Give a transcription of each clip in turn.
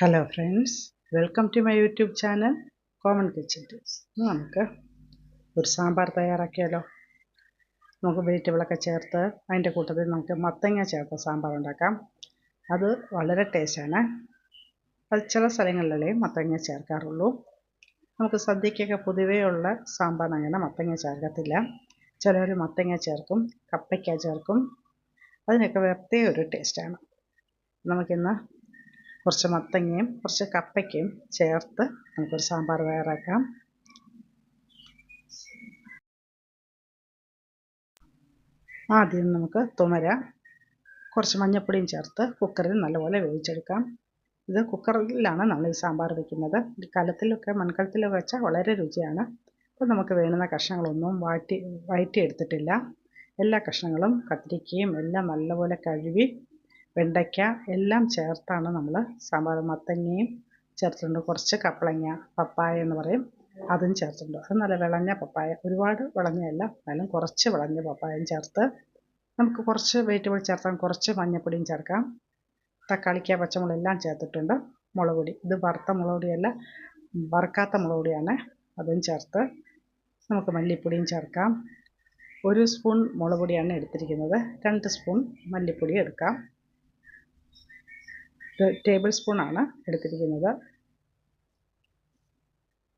Hello friends welcome to my YouTube channel common kitchen tips നമുക്ക് ഒരു സാമ്പാർ തയ്യാറാക്കിയാലോ? നമുക്ക് വെജിറ്റബിളൊക്കെ ചേർത്ത് അതിന്റെ കൂട്ടത്തിൽ നമുക്ക് മത്തങ്ങ ചേർത്ത് സാമ്പാർ ഉണ്ടാക്കാം. അത് വളരെ ടേസ്റ്റാണ് അത് ചില സ്ഥലങ്ങളിലേ മത്തങ്ങ ചേർക്കാറുള്ളൂ. നമുക്ക് സദ്യക്കൊക്കെ പൊതുവേ ഉള്ള സാമ്പാർ അങ്ങനെ മത്തങ്ങ ചേർക്കത്തില്ല. ചിലർ മത്തങ്ങ ചേർക്കും കപ്പയ്ക്ക ചേർക്കും. അതിനൊക്കെ പ്രത്യേക ഒരു ടേസ്റ്റാണ് നമുക്കിന്ന് കുറച്ച് മത്തങ്ങയും കുറച്ച് കപ്പയ്ക്കും ചേർത്ത് നമുക്കൊരു സാമ്പാർ തയ്യാറാക്കാം. ആദ്യം നമുക്ക് തുമര കുറച്ച് മഞ്ഞപ്പൊടിയും ചേർത്ത് കുക്കറിൽ നല്ലപോലെ വേവിച്ചെടുക്കാം. ഇത് കുക്കറിലാണ് നമ്മൾ ഈ സാമ്പാർ വയ്ക്കുന്നത് കലത്തിലൊക്കെ മൺകലത്തിലൊക്കെ വെച്ചാൽ വളരെ രുചിയാണ്. അപ്പോൾ നമുക്ക് വേണ്ടുന്ന കഷ്ണങ്ങളൊന്നും വാട്ടി വഴറ്റിയെടുത്തിട്ടില്ല എല്ലാ കഷ്ണങ്ങളും കത്തിരിക്കയും എല്ലാം നല്ലപോലെ കഴുകി വെണ്ടയ്ക്ക എല്ലാം ചേർത്താണ് നമ്മൾ സാമ്പാർ. മത്തങ്ങയും ചേർത്തിട്ടുണ്ട്. കുറച്ച് കപ്പളങ്ങ പപ്പായ എന്ന് പറയും. അതും ചേർത്തിട്ടുണ്ട്. അത് നല്ല വിളഞ്ഞ പപ്പായ. ഒരുപാട് വിളഞ്ഞതല്ല. എന്നാലും കുറച്ച് വിളഞ്ഞ പപ്പായയും ചേർത്ത് നമുക്ക് കുറച്ച് വെജിറ്റബിൾ ചേർത്താൽ കുറച്ച് മഞ്ഞപ്പൊടിയും ചേർക്കാം. തക്കാളിക്ക പച്ചമുളക് എല്ലാം ചേർത്തിട്ടുണ്ട്. മുളക് പൊടി. ഇത് വറുത്ത മുളക് പൊടിയല്ല വറുക്കാത്ത മുളക് പൊടിയാണ്. അതും ചേർത്ത് നമുക്ക് മല്ലിപ്പൊടിയും ചേർക്കാം. ഒരു സ്പൂൺ മുളക് പൊടിയാണ് എടുത്തിരിക്കുന്നത്. രണ്ട് സ്പൂൺ മല്ലിപ്പൊടി എടുക്കാം. ടേബിൾ സ്പൂണാണ് എടുത്തിരിക്കുന്നത്.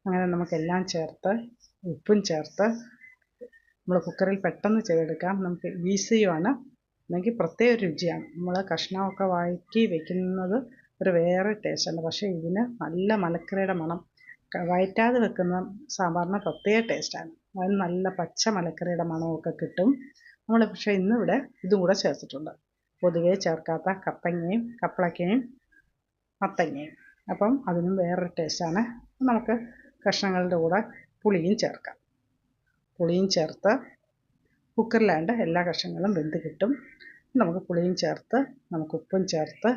അങ്ങനെ നമുക്കെല്ലാം ചേർത്ത് ഉപ്പും ചേർത്ത് നമ്മൾ കുക്കറിൽ പെട്ടെന്ന് ചെയ്തെടുക്കാം. നമുക്ക് ഈസിയുമാണ്. അല്ലെങ്കിൽ പ്രത്യേക രുചിയാണ്. നമ്മൾ കഷ്ണമൊക്കെ വഴറ്റി വെക്കുന്നത് ഒരു വേറെ ടേസ്റ്റാണ്. പക്ഷേ ഇതിന് നല്ല മലക്കറിയുടെ മണം. വയറ്റാതെ വെക്കുന്ന സാമ്പാറിന് പ്രത്യേക ടേസ്റ്റാണ്. അതിന് നല്ല പച്ച മലക്കറിയുടെ മണമൊക്കെ കിട്ടും. നമ്മൾ പക്ഷേ ഇന്നിവിടെ ഇതും കൂടെ ചേർത്തിട്ടുണ്ട്. പൊതുവേ ചേർക്കാത്ത കപ്പങ്ങയും കപ്പളക്കയും മത്തങ്ങയും. അപ്പം അതിനും വേറൊരു ടേസ്റ്റാണ് നമുക്ക് കഷ്ണങ്ങളുടെ കൂടെ പുളിയും ചേർക്കാം. പുളിയും ചേർത്ത് കുക്കറിലാണ്ട് എല്ലാ കഷ്ണങ്ങളും വെന്ത് കിട്ടും. നമുക്ക് പുളിയും ചേർത്ത് നമുക്ക് ഉപ്പും ചേർത്ത്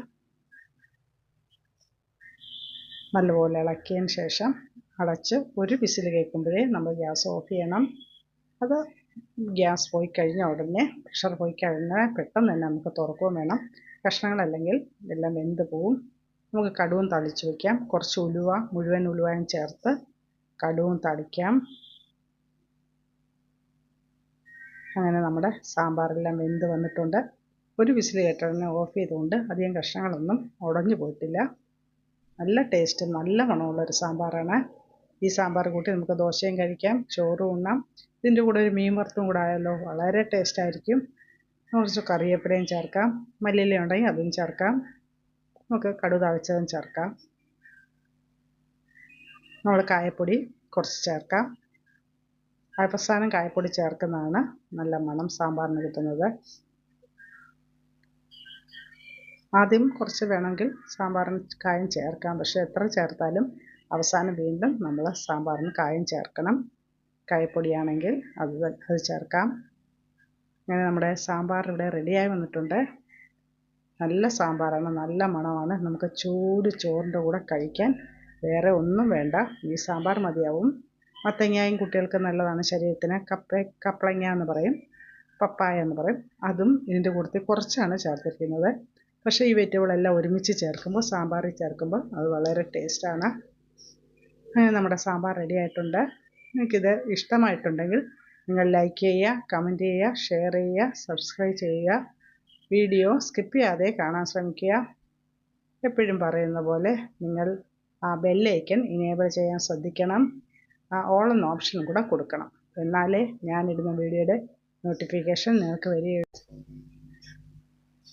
നല്ലപോലെ ഇളക്കിയതിന് ശേഷം അടച്ച് ഒരു വിസിൽ കേൾക്കുമ്പോഴേ നമ്മൾ ഗ്യാസ് ഓഫ് ചെയ്യണം. അത് ഗ്യാസ് പോയി കഴിഞ്ഞ ഉടനെ പ്രഷർ പോയി കഴിഞ്ഞാൽ പെട്ടെന്ന് തന്നെ നമുക്ക് തുറക്കുകയും വേണം. കഷ്ണങ്ങളല്ലെങ്കിൽ എല്ലാം വെന്ത് പോവും. നമുക്ക് കടുവും തളിച്ച് വയ്ക്കാം കുറച്ച് ഉലുവ മുഴുവൻ ഉലുവയും ചേർത്ത് കടുവും തളിക്കാം. അങ്ങനെ നമ്മുടെ സാമ്പാറെല്ലാം വെന്ത് വന്നിട്ടുണ്ട്. ഒരു വിസിൽ കേട്ടതിനെ ഓഫ് ചെയ്തുകൊണ്ട് അധികം കഷ്ണങ്ങളൊന്നും ഉടഞ്ഞു പോയിട്ടില്ല. നല്ല ടേസ്റ്റ് നല്ല മണമുള്ളൊരു സാമ്പാറാണ്. ഈ സാമ്പാർ കൂട്ടി നമുക്ക് ദോശയും കഴിക്കാം ചോറും ഉണ്ണാം. ഇതിന്റെ കൂടെ ഒരു മീൻ വറുത്തും കൂടെ ആയാലോ വളരെ ടേസ്റ്റ് ആയിരിക്കും. കുറച്ച് കറിവേപ്പിലയും ചേർക്കാം മല്ലിയില ഉണ്ടെങ്കിൽ അതും ചേർക്കാം. നമുക്ക് കടു തഴച്ചതും ചേർക്കാം. നമ്മൾ കായപ്പൊടി കുറച്ച് ചേർക്കാം. അവസാനം കായപ്പൊടി ചേർക്കുന്നതാണ് നല്ല മണം സാമ്പാറിന് കിട്ടുന്നത്. ആദ്യം കുറച്ച് വേണമെങ്കിൽ സാമ്പാറിന് കായം ചേർക്കാം പക്ഷേ എത്ര ചേർത്താലും അവസാനം വീണ്ടും നമ്മൾ സാമ്പാറിന് കായം ചേർക്കണം. കായപ്പൊടിയാണെങ്കിൽ അത് അത് ചേർക്കാം. അങ്ങനെ നമ്മുടെ സാമ്പാർ ഇവിടെ റെഡിയായി വന്നിട്ടുണ്ട്. നല്ല സാമ്പാറാണ് നല്ല മണമാണ്. നമുക്ക് ചൂട് ചോറിന്റെ കൂടെ കഴിക്കാൻ വേറെ ഒന്നും വേണ്ട. ഈ സാമ്പാർ മതിയാവും. മത്തങ്ങയും കുട്ടികൾക്ക് നല്ലതാണ് ശരീരത്തിന്. കപ്പ കപ്പളങ്ങ എന്ന് പറയും പപ്പായ എന്ന് പറയും. അതും ഇതിന്റെ കൂട്ടത്തിൽ കുറച്ചാണ് ചേർത്തിരിക്കുന്നത്. പക്ഷേ ഈ വെജിറ്റബിളെല്ലാം ഒരുമിച്ച് ചേർക്കുമ്പോൾ സാമ്പാറിൽ ചേർക്കുമ്പോൾ അത് വളരെ ടേസ്റ്റാണ് നമ്മുടെ സാമ്പാർ റെഡി ആയിട്ടുണ്ട്. നിങ്ങൾക്കിത് ഇഷ്ടമായിട്ടുണ്ടെങ്കിൽ നിങ്ങൾ ലൈക്ക് ചെയ്യുക കമന്റ് ചെയ്യുക ഷെയർ ചെയ്യുക സബ്സ്ക്രൈബ് ചെയ്യുക. വീഡിയോ സ്കിപ്പ് ചെയ്യാതെ കാണാൻ ശ്രമിക്കുക. എപ്പോഴും പറയുന്ന പോലെ നിങ്ങൾ ആ ബെല്ലൈക്കൻ ഇനേബിൾ ചെയ്യാൻ ശ്രദ്ധിക്കണം. ആ ഓൾ എന്ന ഓപ്ഷനും കൂടെ കൊടുക്കണം. എന്നാലേ ഞാനിടുന്ന വീഡിയോയുടെ നോട്ടിഫിക്കേഷൻ നിങ്ങൾക്ക് വരികയുള്ളൂ.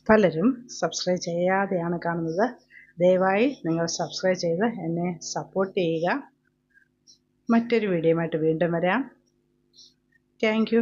പലരും സബ്സ്ക്രൈബ് ചെയ്യാതെയാണ് കാണുന്നത്. ദയവായി നിങ്ങൾ സബ്സ്ക്രൈബ് ചെയ്ത് എന്നെ സപ്പോർട്ട് ചെയ്യുക. മറ്റൊരു വീഡിയോയുമായിട്ട് വീണ്ടും വരാം. താങ്ക്